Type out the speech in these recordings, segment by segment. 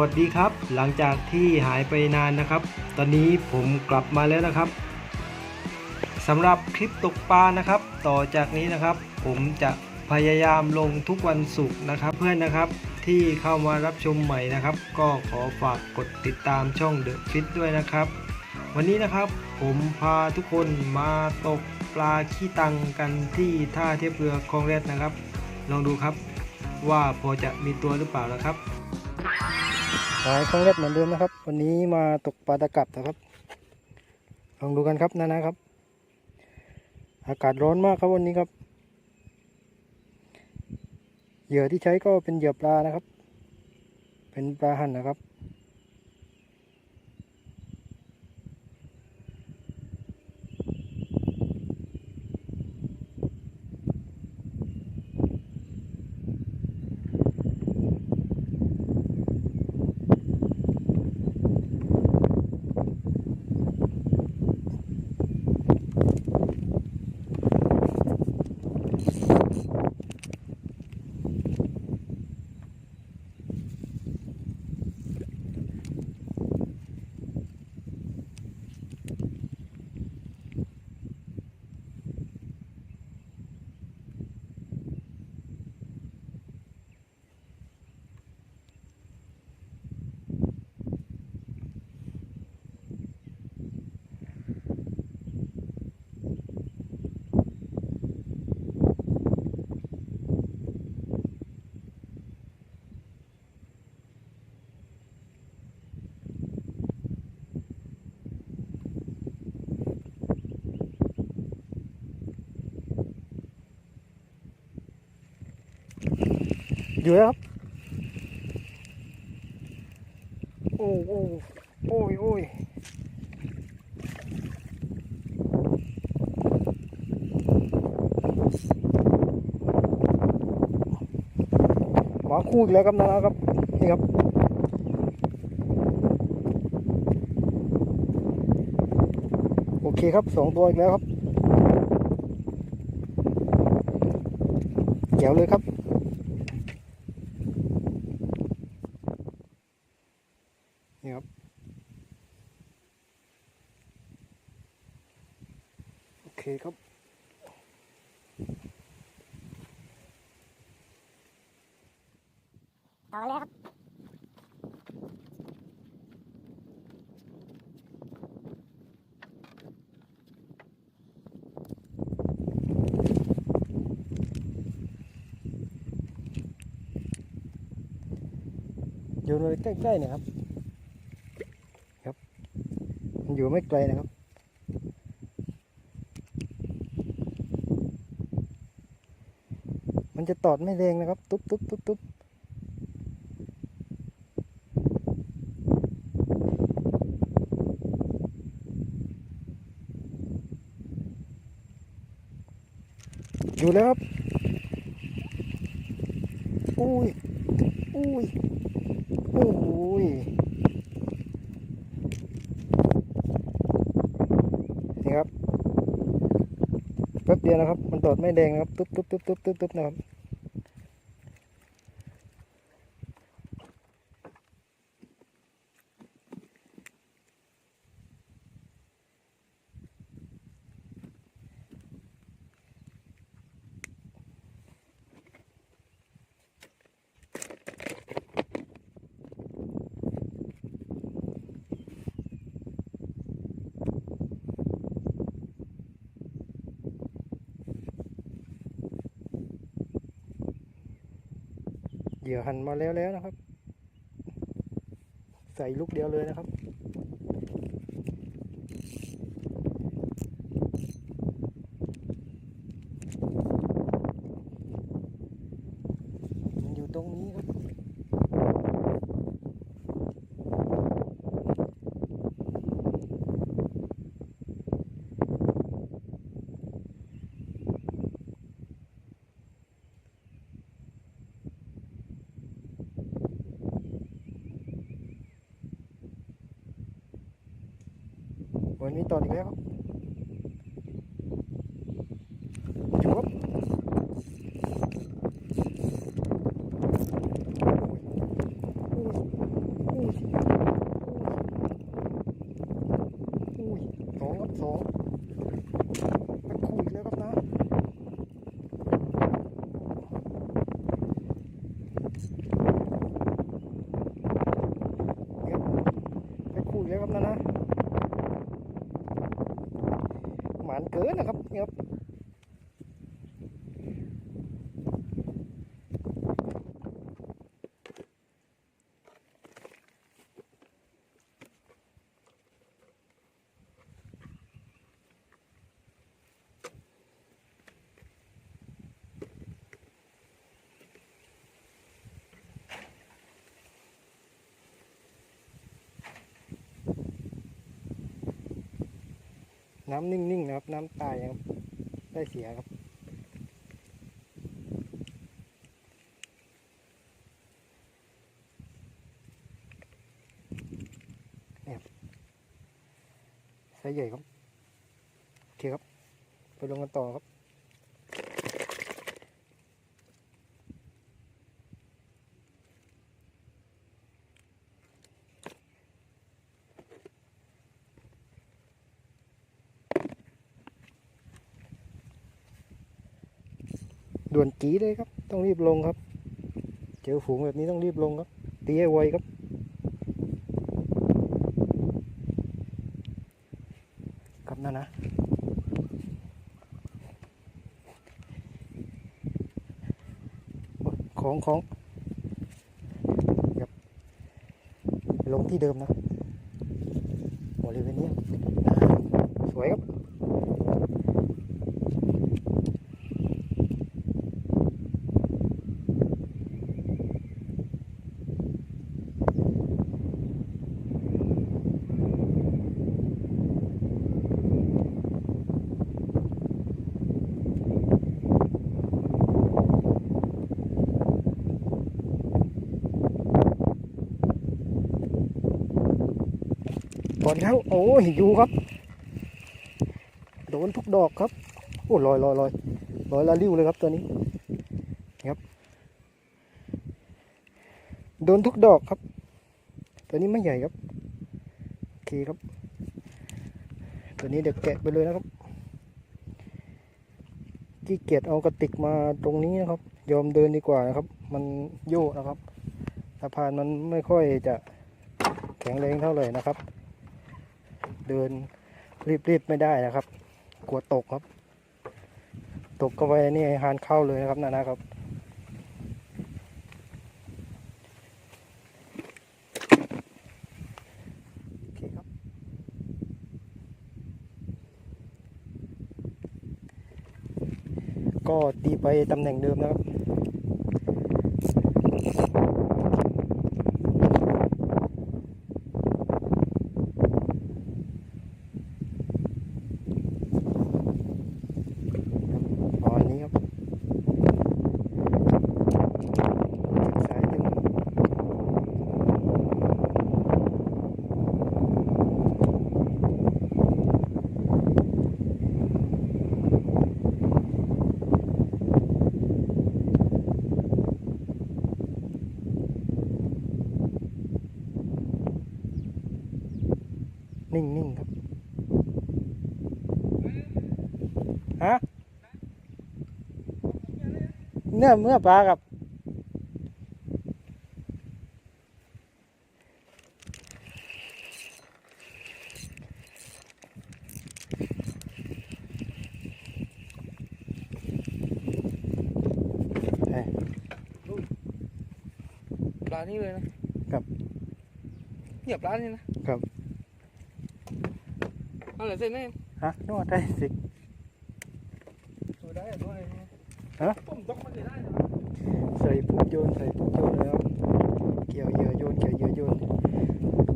วัสดีครับ หลังจากที่หายไปนานนะครับ ตอนนี้ผมกลับมาแล้วนะครับสำหรับคลิปตกปลานะครับ ต่อจากนี้นะครับ ผมจะพยายามลงทุกวันศุกร์นะครับ เพื่อนนะครับที่เข้ามารับชมใหม่นะครับ ก็ขอฝากกดติดตามช่อง The Fit ด้วยนะครับ วันนี้นะครับผมพาทุกคนมาตกปลาขี้ตังกันที่ท่าเทียบเรือคลองแรดนะครับ ลองดูครับว่าพอจะมีตัวหรือเปล่านะครับ สายคลองเล็ดเหมือนเดิมนะครับ วันนี้มาตกปลาตะกับนะครับ ลองดูกันครับนะนะครับ อากาศร้อนมากครับวันนี้ครับ เหยื่อที่ใช้ก็เป็นเหยื่อปลานะครับ เป็นปลาหั่นนะครับ อยู่แล้วครับ โอ้โอ้โอ้ยโอ้ยหมาคู่อีกแล้วครับนะครับ นี่ครับโอเคครับสองตัวอีกแล้วครับเจ๋วเลยครับ นี่ครับโอเคครับต่อเลยครับอยู่ในใกล้ๆเนี่ยครับครับ มัน อยู่ไม่ไกลนะครับ มันจะตอดไม่แรงนะครับ ตุ๊บตุ๊บตุ๊บตุ๊บอยู่แล้วครับ อุ้ย อุ้ย โอ้ยนี่ครับแป๊บ เดียวนะครับ มันตอดไม่แดงนะครับ ตุ๊บตุ๊บตุ๊บตุ๊บตุ๊บตุ๊บนะครับ เหยื่อหันมาแล้วแล้วนะครับ ใส่ลูกเดียวเลยนะครับ มันอยู่ตรงนี้ครับ วันนี้ตอนอีกแล้วจบสองครับสองตะคุยแล้วครับนะตะคุยแล้วครับนะนะานเกินนะครับเนี่ยครับ น้ำนิ่งๆนะครับ น้ำตายนะครับ ได้เสียครับ เนี่ยครับไซส์ใหญ่ครับ โอเคครับ ไปลงกันต่อครับ ด่วนจีเลยครับ ต้องรีบลงครับ เจอฝูงแบบนี้ต้องรีบลงครับ ตีให้ไวครับ ครับนั่นนะของของครับลงที่เดิมนะบริเวณนี้สวยครับ อนแล้ว โอ้ยอยู่ครับ โดนทุกดอกครับ โอ้ลอยลอยลอยลอยละลิ้วเลยครับตัวนี้นะครับ โดนทุกดอกครับ ตัวนี้ไม่ใหญ่ครับโอเคครับ ตัวนี้เดี๋ยวแกะไปเลยนะครับขี้เกียจเอากระติกมาตรงนี้นะครับ ยอมเดินดีกว่านะครับ มันโยกนะครับสะพานมันไม่ค่อยจะแข็งแรงเท่าไหร่นะครับ เดินรีบๆไม่ได้นะครับ กลัวตกครับ ตกก็ไปนี่หานเข้าเลยนะครับนานะครับก็ตีไปตำแหน่งเดิมนะครับ ประมาณนี้ครับสายดึงนิ่ง ๆ ครับ ฮะ เนื้อเมื่อปลากับเอ้ยปลานี่เลยนะครับเนี่ยปลานี่นะครับอะไรเส้นนี่ฮะนวดได้สิ ตัวได้ตัวอะไรเนี่ย ฮะใส่ปุ๊บโยนใส่ปุ๊บโยนแล้วเกี่ยวเยื่อโยนเกี่ยวเยื่อโยน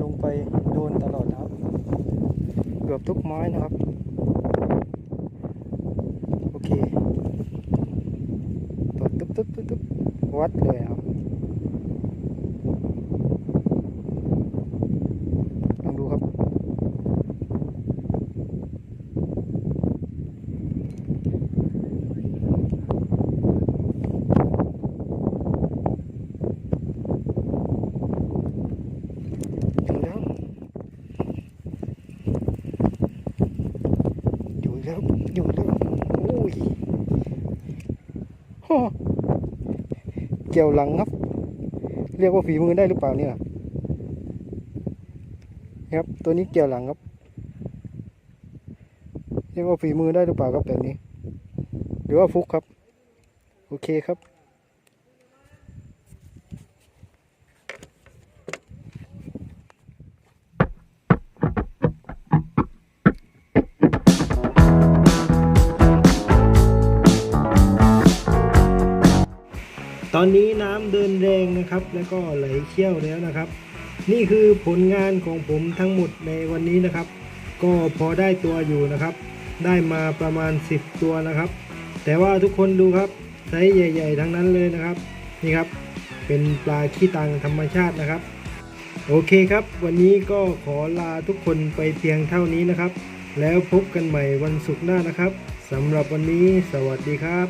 ลงไปโดนตลอดนะครับ เกือบทุกไม้นะครับ โอเคตดตุ๊บตุ๊บตุ๊บตุ๊บวัดเลยครับ ลองดูครับ ถึงแล้ว แล้วครับอยู่แล้วโอ้ยฮ่อ เกี่ยวหลังครับ เรียกว่าฝีมือได้หรือเปล่าเนี่ยครับตัวนี้เกี่ยวหลังครับ เรียกว่าฝีมือได้หรือเปล่าครับแบบนี้ หรือว่าฟุกครับ โอเคครับ อนนี้น้ำเดินแรงนะครับ แล้วก็ไหลเชี่ยวแล้วนะครับ นี่คือผลงานของผมทั้งหมดในวันนี้นะครับ ก็พอได้ตัวอยู่นะครับ ได้มาประมาณ 10 ตัวนะครับ แต่ว่าทุกคนดูครับไซส์ใหญ่ ๆ ทั้งนั้นเลยนะครับ นี่ครับ เป็นปลาขี้ตังธรรมชาตินะครับ โอเคครับ วันนี้ก็ขอลาทุกคนไปเพียงเท่านี้นะครับ แล้วพบกันใหม่วันศุกร์หน้านะครับสำหรับวันนี้สวัสดีครับ